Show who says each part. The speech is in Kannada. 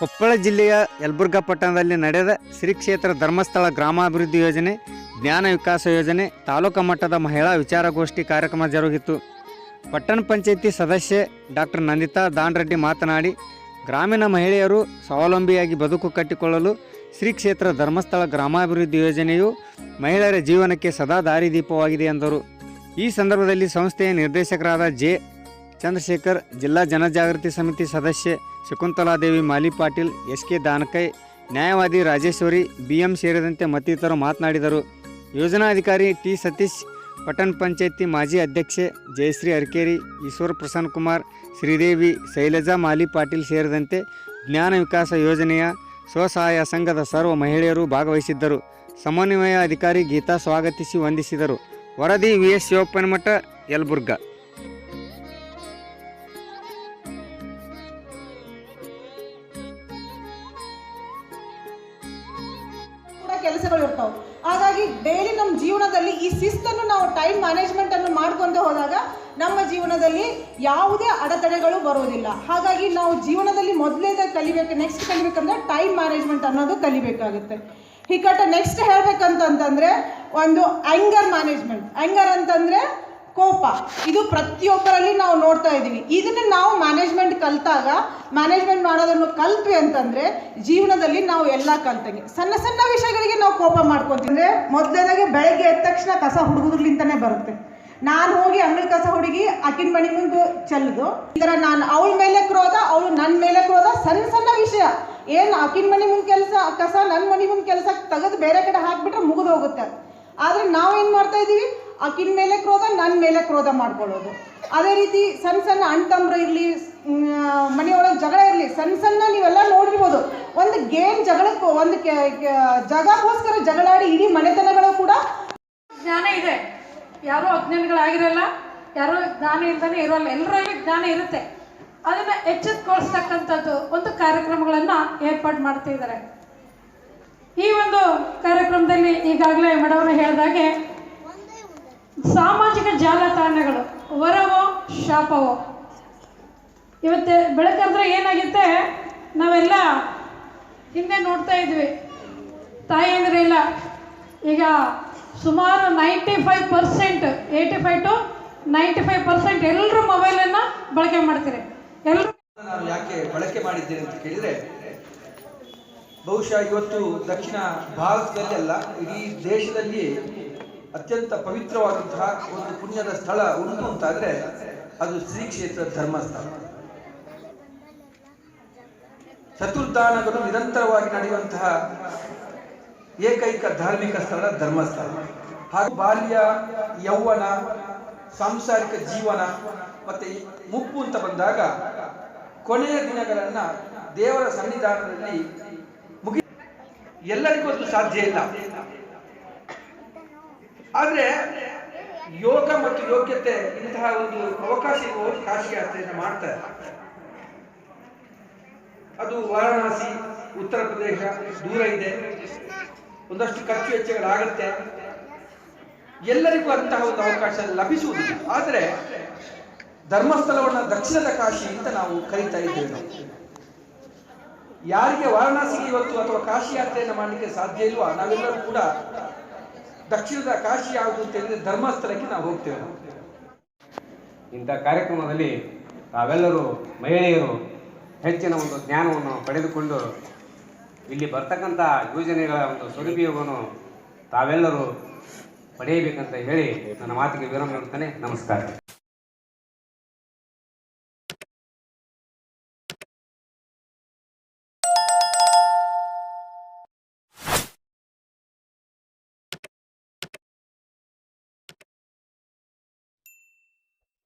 Speaker 1: ಕೊಪ್ಪಳ ಜಿಲ್ಲೆಯ ಯಲಬುರ್ಗಾ ಪಟ್ಟಣದಲ್ಲಿ ನಡೆದ ಶ್ರೀ ಕ್ಷೇತ್ರ ಧರ್ಮಸ್ಥಳ ಗ್ರಾಮಾಭಿವೃದ್ಧಿ ಯೋಜನೆ, ಜ್ಞಾನ ವಿಕಾಸ ಯೋಜನೆ, ತಾಲೂಕು ಮಟ್ಟದ ಮಹಿಳಾ ವಿಚಾರಗೋಷ್ಠಿ ಕಾರ್ಯಕ್ರಮ ಜರುಗಿತು. ಪಟ್ಟಣ ಪಂಚಾಯಿತಿ ಸದಸ್ಯೆ ಡಾಕ್ಟರ್ ನಂದಿತಾ ದಾನ್ರೆಡ್ಡಿ ಮಾತನಾಡಿ, ಗ್ರಾಮೀಣ ಮಹಿಳೆಯರು ಸ್ವಾವಲಂಬಿಯಾಗಿ ಬದುಕು ಕಟ್ಟಿಕೊಳ್ಳಲು ಶ್ರೀ ಕ್ಷೇತ್ರ ಧರ್ಮಸ್ಥಳ ಗ್ರಾಮಾಭಿವೃದ್ಧಿ ಯೋಜನೆಯು ಮಹಿಳೆಯರ ಜೀವನಕ್ಕೆ ಸದಾ ದಾರಿದೀಪವಾಗಿದೆ ಎಂದರು. ಈ ಸಂದರ್ಭದಲ್ಲಿ ಸಂಸ್ಥೆಯ ನಿರ್ದೇಶಕರಾದ ಜೆ. ಚಂದ್ರಶೇಖರ್, ಜಿಲ್ಲಾ ಜನಜಾಗೃತಿ ಸಮಿತಿ ಸದಸ್ಯೆ ಶಕುಂತಲಾದೇವಿ, ಮಾಲಿ ಪಾಟೀಲ್ ಎಸ್ ಕೆ ದಾನಕೈ, ನ್ಯಾಯವಾದಿ ರಾಜೇಶ್ವರಿ, ಬಿಎಂ ಸೇರಿದಂತೆ ಮತ್ತಿತರರು ಮಾತನಾಡಿದರು. ಯೋಜನಾಧಿಕಾರಿ ಟಿ ಸತೀಶ್, ಪಟ್ಟಣ ಪಂಚಾಯಿತಿ ಮಾಜಿ ಅಧ್ಯಕ್ಷೆ ಜಯಶ್ರೀ ಅರ್ಕೇರಿ ಈಶ್ವರ್ ಪ್ರಸನ್ನ ಕುಮಾರ್, ಶ್ರೀದೇವಿ, ಶೈಲಜಾ, ಮಾಲಿ ಪಾಟೀಲ್ ಸೇರಿದಂತೆ ಜ್ಞಾನ ವಿಕಾಸ ಯೋಜನೆಯ ಸ್ವಸಹಾಯ ಸಂಘದ ಸರ್ವ ಮಹಿಳೆಯರು ಭಾಗವಹಿಸಿದ್ದರು. ಸಮನ್ವಯ ಅಧಿಕಾರಿ ಗೀತಾ ಸ್ವಾಗತಿಸಿ ವಂದಿಸಿದರು. ವರದಿ ವಿ ಎಸ್ ಶಿವಪ್ಪನಮಠ ಯಲಬುರ್ಗಾ.
Speaker 2: ಕೆಲಸಗಳು ಇರ್ತಾವೆ. ಹಾಗಾಗಿ ಡೈಲಿ ನಮ್ಮ ಜೀವನದಲ್ಲಿ ಈ ಶಿಸ್ತನ್ನು ನಾವು ಟೈಮ್ ಮ್ಯಾನೇಜ್ಮೆಂಟ್ ಅನ್ನು ಮಾಡ್ಕೊಂತ ಹೋದಾಗ ನಮ್ಮ ಜೀವನದಲ್ಲಿ ಯಾವುದೇ ಅಡೆತಡೆಗಳು ಬರೋದಿಲ್ಲ. ಹಾಗಾಗಿ ನಾವು ಜೀವನದಲ್ಲಿ ಮೊದಲೇದ ಕಲಿಬೇಕು ನೆಕ್ಸ್ಟ್ ಕಲಿಬೇಕಂದ್ರೆ ಟೈಮ್ ಮ್ಯಾನೇಜ್ಮೆಂಟ್ ಅನ್ನೋದು ಕಲಿಬೇಕಾಗುತ್ತೆ. ಹೀಗಟ್ಟ ನೆಕ್ಸ್ಟ್ ಹೇಳ್ಬೇಕಂತಂತಂದ್ರೆ ಒಂದು ಆಂಗರ್ ಮ್ಯಾನೇಜ್ಮೆಂಟ್ ಆಂಗರ್ ಅಂತಂದ್ರೆ ಕೋಪ. ಇದು ಪ್ರತಿಯೊಬ್ಬರಲ್ಲಿ ನಾವು ನೋಡ್ತಾ ಇದ್ದೀವಿ. ಇದನ್ನು ನಾವು ಮ್ಯಾನೇಜ್ಮೆಂಟ್ ಕಲ್ತಾಗ ಮ್ಯಾನೇಜ್ಮೆಂಟ್ ಮಾಡೋದನ್ನು ಕಲ್ತ್ವಿ ಅಂತಂದರೆ ಜೀವನದಲ್ಲಿ ನಾವು ಎಲ್ಲ ಕಲ್ತಂಗೆ. ಸಣ್ಣ ಸಣ್ಣ ವಿಷಯಗಳಿಗೆ ನಾವು ಕೋಪ ಮಾಡ್ಕೊತೀವಿ. ಮೊದಲನೇದಾಗಿ ಬೆಳಗ್ಗೆ ಎದ್ದ ತಕ್ಷಣ ಕಸ ಹುಡುಗುದ್ರಲಿಂತಲೇ ಬರುತ್ತೆ. ನಾನು ಹೋಗಿ ಅಂಗಳ ಕಸ ಹುಡುಗಿ, ಅಕ್ಕಿನ ಮನೆ ಮುಂದೆ ಚೆಲ್ಲದು ಈ ಥರ ನಾನು ಅವಳ ಮೇಲೆ ಕ್ರೋಧ, ಅವಳು ನನ್ನ ಮೇಲೆ ಕ್ರೋಧ, ಸಣ್ಣ ಸಣ್ಣ ವಿಷಯ. ಏನು ಅಕ್ಕಿನ ಮನೆ ಮುಂದೆ ಕೆಲಸ, ಕಸ ನನ್ನ ಮನೆ ಮುಂದೆ ಕೆಲಸ ತೆಗೆದು ಬೇರೆ ಕಡೆ ಹಾಕ್ಬಿಟ್ರೆ ಮುಗಿದು ಹೋಗುತ್ತೆ. ಆದ್ರೆ ಏನು ಮಾಡ್ತಾ ಇದೀವಿ ಆಕಿನ ಮೇಲೆ ಕ್ರೋಧ ನನ್ನ ಮೇಲೆ ಕ್ರೋಧ ಮಾಡ್ಕೊಳ್ಳೋದು. ಅದೇ ರೀತಿ ಸಣ್ಣ ಸಣ್ಣ ಅಣ್ತಂಬ್ರು ಇರಲಿ ಮನೆಯೊಳಗೆ ಜಗಳ ಇರಲಿ ಸಣ್ಣ ಸಣ್ಣ ನೀವೆಲ್ಲ ನೋಡಿರ್ಬೋದು ಒಂದು ಗೇಮ್ ಜಗಳಕ್ಕೂ, ಒಂದು ಜಗಗೋಸ್ಕರ ಜಗಳಾಡಿ ಇಡೀ ಮನೆತನಗಳು ಕೂಡ
Speaker 3: ಜ್ಞಾನ ಇದೆ. ಯಾರೂ ಅಜ್ಞಾನಿಗಳಾಗಿರಲ್ಲ, ಯಾರೋ ಜ್ಞಾನ ಇಲ್ದೇ ಇರೋಲ್ಲ. ಎಲ್ಲರಲ್ಲಿ ಜ್ಞಾನ ಇರುತ್ತೆ. ಅದನ್ನು ಎಚ್ಚೆತ್ಕೊಳಿಸ್ತಕ್ಕಂಥದ್ದು ಒಂದು ಕಾರ್ಯಕ್ರಮಗಳನ್ನು ಏರ್ಪಾಡು ಮಾಡ್ತಿದ್ದಾರೆ. ಈ ಒಂದು ಕಾರ್ಯಕ್ರಮದಲ್ಲಿ ಈಗಾಗಲೇ ಮೇಡವರು ಹೇಳಿದಾಗೆ ಸಾಮಾಜಿಕ ಜಾಲತಾಣಗಳು. ವರವೋ, ಶಾಪವೋ. ಇವತ್ತು ಬೆಳಕಂದ್ರೆ ಏನಾಗುತ್ತೆ? ನಾವೆಲ್ಲ ಹಿಂದೆ ನೋಡ್ತಾ ಇದ್ವಿ. ತಾಯಿ ಅಂದರೆ ಇಲ್ಲ. ಈಗ ಸುಮಾರು ninety five percent, eighty five to ninety five percent ಎಲ್ಲರೂ ಮೊಬೈಲನ್ನು ಬಳಕೆ ಮಾಡ್ತೀರಿ. ಎಲ್ಲರೂ
Speaker 4: ಯಾಕೆ ಬಳಕೆ ಮಾಡಿದ್ದೇನೆ ಅಂತ ಕೇಳಿದರೆ, ಬಹುಶಃ ಇವತ್ತು ದಕ್ಷಿಣ ಭಾರತದಲ್ಲಿ ಅಲ್ಲ ಇಡೀ ದೇಶದಲ್ಲಿ ಅತ್ಯಂತ ಪವಿತ್ರವಾದಂತಹ ಒಂದು ಪುಣ್ಯದ ಸ್ಥಳ ಉಂಟು ಅಂತಾದ್ರೆ ಅದು ಶ್ರೀ ಕ್ಷೇತ್ರ ಧರ್ಮಸ್ಥಳ. ಚತುರ್ದಾನಗಳು ನಿರಂತರವಾಗಿ ನಡೆಯುವಂತಹ ಏಕೈಕ ಧಾರ್ಮಿಕ ಸ್ಥಳ ಧರ್ಮಸ್ಥಳ. ಹಾಗೂ ಬಾಲ್ಯ, ಯೌವನ, ಸಾಂಸಾರಿಕ ಜೀವನ ಮತ್ತೆ ಮುಪ್ಪು ಅಂತ ಬಂದಾಗ ಕೊನೆಯ ದಿನಗಳನ್ನ ದೇವರ ಸನ್ನಿಧಾನದಲ್ಲಿ ಮುಗಿ ಎಲ್ಲರಿಗೂ ಅದು ಸಾಧ್ಯ ಇಲ್ಲ. ಆದ್ರೆ ಯೋಗ ಮತ್ತು ಯೋಗ್ಯತೆ ಇಂತಹ ಒಂದು ಅವಕಾಶ ಕಾಶಿ ಯಾತ್ರೆಯನ್ನು ಮಾಡ್ತಾರೆ ಅದು ವಾರಣಾಸಿ, ಉತ್ತರ ಪ್ರದೇಶ ದೂರ ಇದೆ. ಒಂದಷ್ಟು ಖರ್ಚು ವೆಚ್ಚಗಳಾಗುತ್ತೆ. ಎಲ್ಲರಿಗೂ ಅಂತಹ ಒಂದು ಅವಕಾಶ ಲಭಿಸುವುದಿಲ್ಲ. ಆದರೆ ಧರ್ಮಸ್ಥಳವನ್ನು ದಕ್ಷಿಣದ ಕಾಶಿ ಅಂತ ನಾವು ಕರೀತಾ ಇದ್ದೇವೆ ಯಾರಿಗೆ ವಾರಣಾಸಿಗೆ ಇವತ್ತು ಅಥವಾ ಕಾಶಿ ಯಾತ್ರೆಯನ್ನು ಮಾಡಲಿಕ್ಕೆ ಸಾಧ್ಯ ಇಲ್ವಾ? ನಾವೆಲ್ಲರೂ ಕೂಡ ದಕ್ಷಿಣದ ಕಾಶಿ ಯಾವುದು ಅಂತ ಹೇಳಿದ್ರೆ ಧರ್ಮಸ್ಥಳಕ್ಕೆ ನಾವು ಹೋಗ್ತೇವೆ.
Speaker 5: ಇಂಥ ಕಾರ್ಯಕ್ರಮದಲ್ಲಿ ತಾವೆಲ್ಲರೂ ಮಹಿಳೆಯರು ಹೆಚ್ಚಿನ ಒಂದು ಜ್ಞಾನವನ್ನು ಪಡೆದುಕೊಂಡು ಇಲ್ಲಿ ಬರ್ತಕ್ಕಂಥ ಯೋಜನೆಗಳ ಒಂದು ಸದುಪಯೋಗವನ್ನು ತಾವೆಲ್ಲರೂ ಪಡೆಯಬೇಕಂತ ಹೇಳಿ ನನ್ನ ಮಾತಿಗೆ ವಿರಾಮ ನೀಡುತ್ತೇನೆ ನಮಸ್ಕಾರ